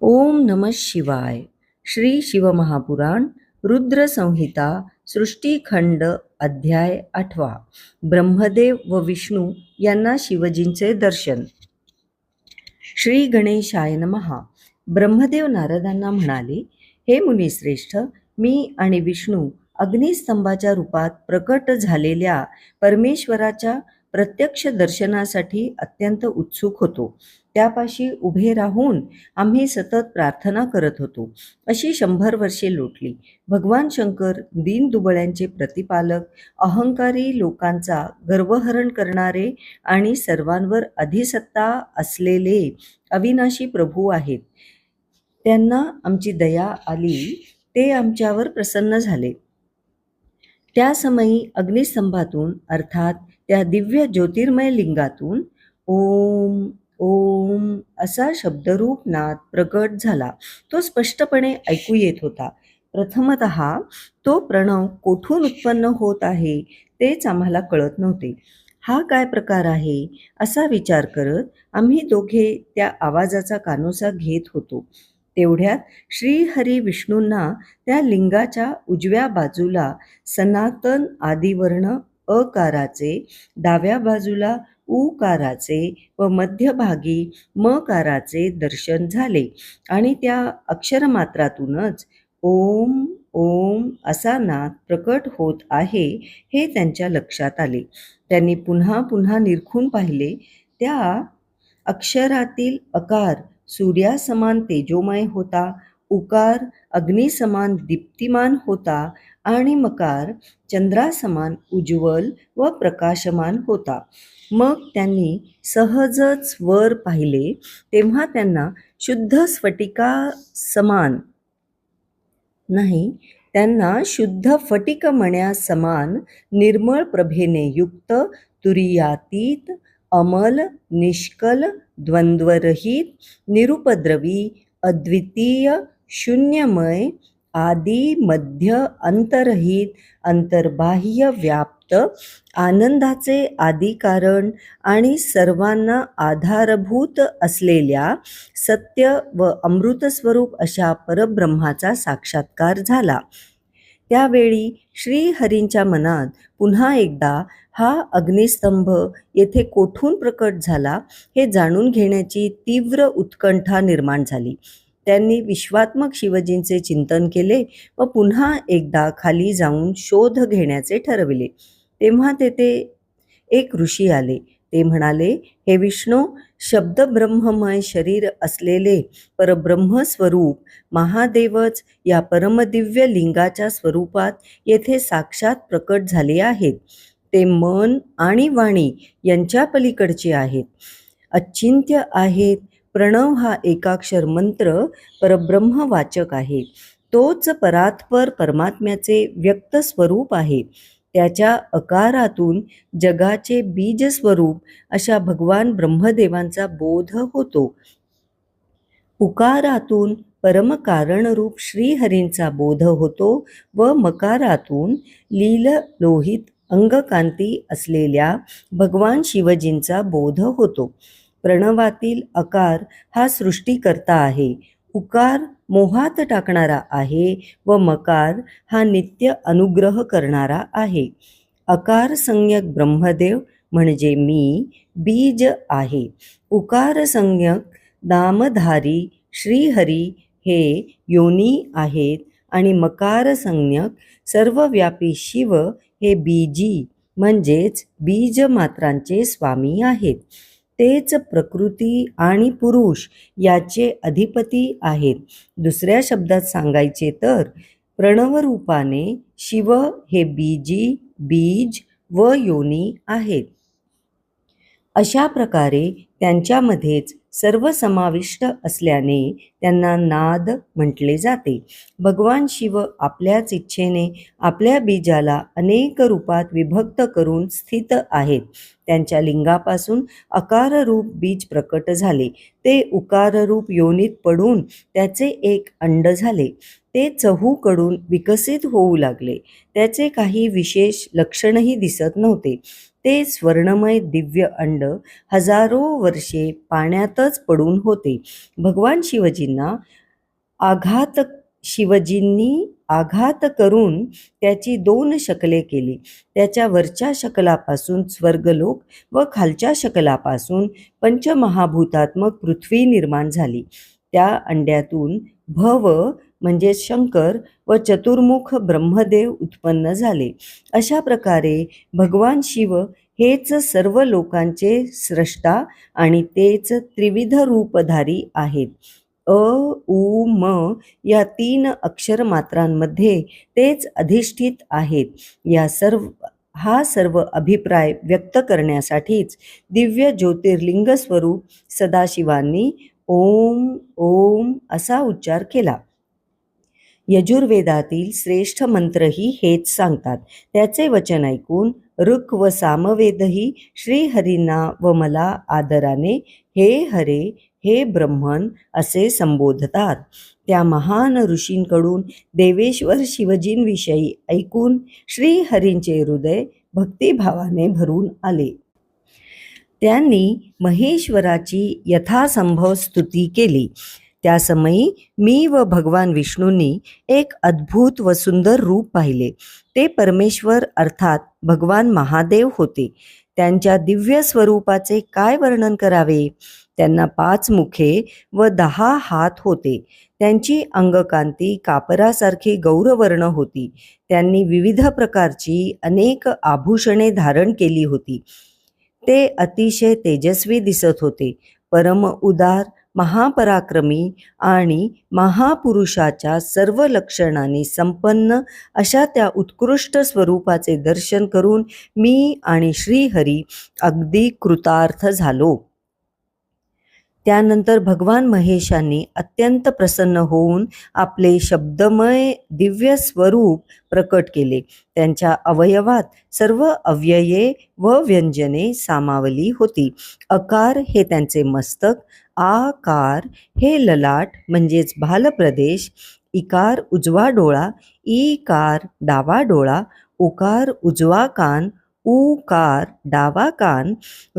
ओम नम शिवाय. श्री शिवमहापुराण रुद्रसंहिता सृष्टीखंड अध्याय आठवा. ब्रह्मदेव व विष्णू यांना शिवजींचे दर्शन. श्री गणेशाय नमहा ब्रह्मदेव नारदांना म्हणाले हे मुनिश्रेष्ठ मी आणि विष्णू अग्निस्तंभाच्या रूपात प्रकट झालेल्या परमेश्वराच्या प्रत्यक्ष दर्शनासाठी अत्यंत उत्सुक होतो. त्यापाशी उभे राहून आम्ही सतत प्रार्थना करत होतो. अशी शंभर वर्षे लोटली. भगवान शंकर दीनदुबळ्यांचे प्रतिपालक अहंकारी लोकांचा गर्वहरण करणारे आणि सर्वांवर अधिसत्ता असलेले अविनाशी प्रभू आहेत. त्यांना आमची दया आली ते आमच्यावर प्रसन्न झाले. त्या समयी अग्निस्तंभातून अर्थात त्या दिव्य ज्योतिर्मय लिंगातून ओम ओम असा शब्दरूप नाद प्रकट झाला. तो स्पष्टपणे ऐकू येत होता. प्रथमत तो प्रणव कोठून उत्पन्न होत आहे तेच आम्हाला कळत नव्हते. हा काय प्रकार आहे? असा विचार करत आम्ही दोघे त्या आवाजाचा कानोसा घेत होतो. तेवढ्यात श्रीहरी विष्णूंना त्या लिंगाच्या उजव्या बाजूला सनातन आदिवर्ण अकाराचे डाव्या बाजूला उकाराचे व मध्यभागी मकाराचे दर्शन झाले. आणि त्या अक्षरमात्रातूनच ओम ओम असा नाद प्रकट होत आहे हे त्यांच्या लक्षात आले. त्यांनी पुन्हा पुन्हा निरखून पाहिले. त्या अक्षरातील अकार सूर्यासमान तेजोमय होता. उकार अग्निसमान दीप्तिमान होता. आणि मकार चंद्रासमान उज्ज्वल व प्रकाशमान होता. मग त्यांनी सहजच वर पाहिले तेव्हा त्यांना शुद्ध स्फटिका समान नाही त्यांना शुद्ध फटिक मण्या समान निर्मळ प्रभेने युक्त तुरियातीत अमल निष्कल द्वंद्वरहित निरुपद्रवी अद्वितीय शून्यमय आदी मध्य अंतरहित अंतर्बाह्य व्याप्त आनंदाचे आदिकारण आणि सर्वांना आधारभूत असलेल्या सत्य व अमृतस्वरूप अशा परब्रह्माचा साक्षात्कार झाला. त्यावेळी श्रीहरींच्या मनात पुन्हा एकदा हा अग्निस्तंभ येथे कोठून प्रकट झाला हे जाणून घेण्याची तीव्र उत्कंठा निर्माण झाली. त्यांनी विश्वात्मक शिवजींचे चिंतन केले व पुन्हा एकदा खाली जाऊन शोध घेण्याचे ठरविले. तेव्हा तेथे एक ऋषी आले. ते म्हणाले हे विष्णू शब्दब्रह्ममय शरीर असलेले परब्रह्मस्वरूप महादेवच या परमदिव्य लिंगाच्या स्वरूपात येथे साक्षात प्रकट झाले आहेत. ते मन आणि वाणी यांच्या पलीकडचे आहेत. अचिंत्य आहेत प्रणव हा एकाक्षर मंत्र परब्रह्म वाचक आहे. तोच परात्पर परमात्म्याचे व्यक्त स्वरूप आहे. त्याच्या अकारातून जगाचे बीज स्वरूप अशा भगवान ब्रह्मदेवांचा बोध होतो. उकारातून परमकारणरूप श्रीहरींचा बोध होतो व मकारातून लील लोहित अंगकांती असलेल्या भगवान शिवजींचा बोध होतो. प्रणवातील अकार हा सृष्टीकर्ता आहे. उकार मोहात टाकणारा आहे व मकार हा नित्य अनुग्रह करणारा आहे. अकार संज्ञक ब्रह्मदेव म्हणजे मी बीज आहे. उकार संज्ञक नामधारी श्रीहरी हे योनी आहेत आणि मकार संज्ञक सर्वव्यापी शिव हे बीजी म्हणजेच बीज मात्रांचे स्वामी आहेत. तेच प्रकृती आणि पुरुष याचे अधिपती आहेत. दुसऱ्या शब्दात सांगायचे तर प्रणवरूपाने शिव हे बीजी बीज व योनी आहेत. अशा प्रकारे त्यांच्यामध्येच सर्व समाविष्ट असल्याने त्यांना नाद म्हटले जाते. भगवान शिव आपल्याच इच्छेने आपल्या बीजाला अनेक रूपात विभक्त करून स्थित आहेत. त्यांच्या लिंगापासून अकाररूप बीज प्रकट झाले. ते उकाररूप योनीत पडून त्याचे एक अंड झाले. ते चहूकडून विकसित होऊ लागले. त्याचे काही विशेष लक्षणही दिसत नव्हते. ते स्वर्णमय दिव्य अंड हजारो वर्षे पाण्यातच पडून होते. भगवान शिवजींना आघात शिवजींनी आघात करून त्याची दोन शकले केली. त्याच्या वरच्या शकलापासून स्वर्गलोक व खालच्या शकलापासून पंचमहाभूतात्मक पृथ्वी निर्माण झाली. त्या अंड्यातून भव म्हणजे शंकर व चतुर्मुख ब्रह्मदेव उत्पन्न झाले. अशा प्रकारे भगवान शिव हेच सर्व लोकांचे स्रष्टा आणि तेच त्रिविध रूपधारी आहेत. अ उ म या तीन अक्षर मात्रांमध्ये तेच अधिष्ठित आहेत. या सर्व हा सर्व अभिप्राय व्यक्त करण्यासाठीच दिव्य ज्योतिर्लिंग स्वरूप सदाशिवांनी ओम ओम असा उच्चार केला. यजुर्वेदातील श्रेष्ठ मंत्रही हेच सांगतात. त्याचे वचन ऐकून ऋक व सामवेदही श्रीहरींना व मला आदराने हे हरे हे ब्रह्मन असे संबोधतात. त्या महान ऋषींकडून देवेश्वर शिवजींविषयी ऐकून श्रीहरींचे हृदय भक्तिभावाने भरून आले. त्यांनी महेश्वराची यथासंभव स्तुती केली. त्यासमयी मी व भगवान विष्णूंनी एक अद्भुत व सुंदर रूप पाहिले. ते परमेश्वर अर्थात भगवान महादेव होते. त्यांच्या दिव्य स्वरूपाचे काय वर्णन करावे? त्यांना पाच मुखे व दहा हात होते. त्यांची अंगकांती कापरासारखी गौरवर्ण होती. त्यांनी विविध प्रकारची अनेक आभूषणे धारण केली होती. ते अतिशय तेजस्वी दिसत होते. परम उदार महापराक्रमी आणि महापुरुषाच्या सर्व लक्षणांनी संपन्न अशा त्या उत्कृष्ट स्वरूपाचे दर्शन करून मी आणि श्रीहरी अगदी कृतार्थ झालो. त्यानंतर भगवान महेशांनी अत्यंत प्रसन्न होऊन आपले शब्दमय दिव्य स्वरूप प्रकट केले. त्यांच्या अवयवात सर्व अव्यये व व्यंजने सामावली होती. अकार हे त्यांचे मस्तक आकार हे ललाट म्हणजेच भालप्रदेश इकार उजवा डोळा ईकार डावा डोळा उकार उजवा कान उकार डावा कान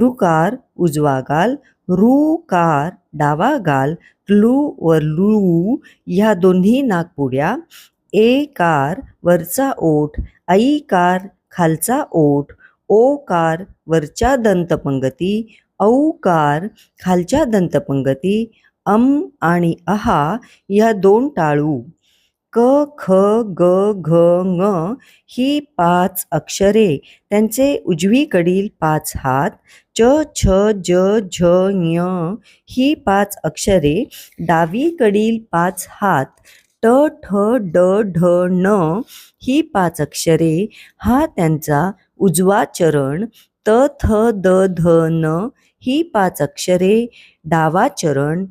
रुकार उजवा गाल रुकार डावा गाल क्लू व लू ह्या दोन्ही नागपुड्या ए कार वरचा ओठ ऐकार खालचा ओठ ओ कार वरच्या दंतपंगती औकार खालच्या दंतपंगती अम आणि अहा या दोन टाळू क ख ग घ ङ ही पाच अक्षरे. त्यांचे उजवीकडील पाच हात च छ ज झ ञ ही पाच अक्षरे. डावीकडील पाच हात ट ठ ड ढ ण ही पाच अक्षरे. हा त्यांचा उजवा चरण त थ द ध न ही पाच अक्षरे. डावा चरण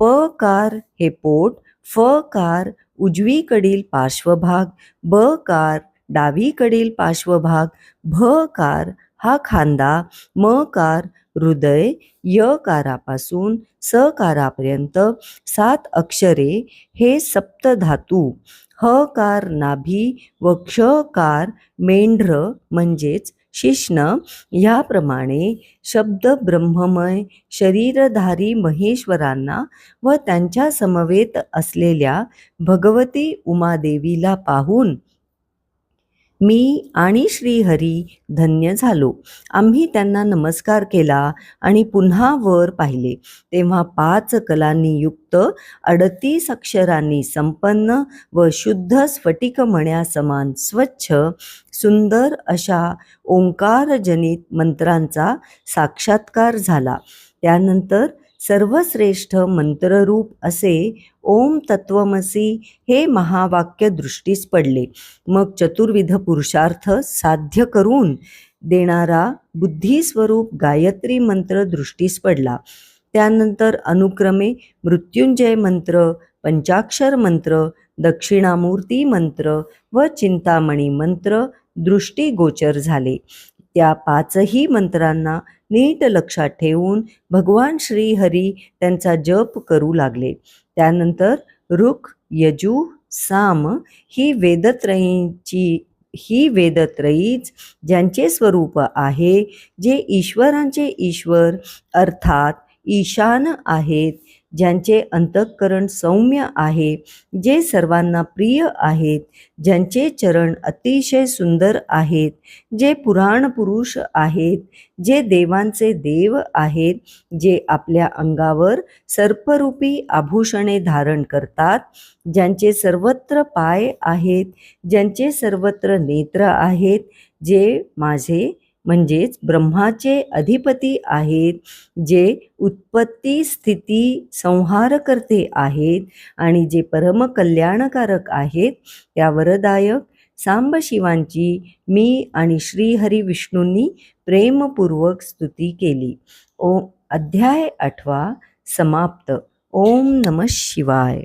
प कार हे पोट फ कार उजवीकडील पार्श्वभाग ब कार डावीकडील पार्श्वभाग भ कार हा खांदा म कार हृदय य कारापासून स कारापर्यंत सात अक्षरे हे सप्तधातू ह कार नाभी व क्ष कार मेंढ्र म्हणजेच शिष्ण ह्याप्रमाणे शब्द ब्रह्ममय शरीरधारी महेश्वरांना व त्यांच्या समवेत असलेल्या भगवती उमादेवीला पाहून मी आणि श्रीहरी धन्य झालो. आम्ही त्यांना नमस्कार केला आणि पुन्हा वर पाहिले. तेव्हा पाच कलांनी युक्त अडतीस अक्षरांनी संपन्न व शुद्ध स्फटिक म्हण्यासमान स्वच्छ सुंदर अशा ओंकारजनित मंत्रांचा साक्षात्कार झाला. त्यानंतर सर्वश्रेष्ठ मंत्ररूप असे ओम तत्वमसी हे महावाक्य दृष्टीस पडले. मग चतुर्विध पुरुषार्थ साध्य करून देणारा बुद्धिस्वरूप गायत्री मंत्र दृष्टीस पडला. त्यानंतर अनुक्रमे मृत्युंजय मंत्र पंचाक्षर मंत्र दक्षिणामूर्ती मंत्र व चिंतामणी मंत्र दृष्टीगोचर झाले. त्या पाचही मंत्रांना नीट लक्षात ठेवून भगवान श्रीहरी त्यांचा जप करू लागले. त्यानंतर रुख यजू साम ही वेदत्रयींची ही वेदत्रयीच ज्यांचे स्वरूप आहे जे ईश्वरांचे ईश्वर अर्थात ईशान आहेत ज्यांचे अंतःकरण सौम्य आहे जे सर्वांना प्रिय आहेत ज्यांचे चरण अतिशय सुंदर आहेत जे पुराण पुरुष आहेत जे देवांचे देव आहेत जे आपल्या अंगावर सर्परूपी आभूषणे धारण करतात ज्यांचे सर्वत्र पाय आहेत ज्यांचे सर्वत्र नेत्र आहेत जे माझे म्हणजेच ब्रह्माचे अधिपती आहेत जे उत्पत्ती स्थिती संहार करते आहेत आणि जे परमकल्याणकारक आहेत. त्या वरदायक सांबशिवांची मी आणि श्रीहरी विष्णूंनी प्रेमपूर्वक स्तुती केली. ओ अध्याय आठवा समाप्त. ओम नम शिवाय.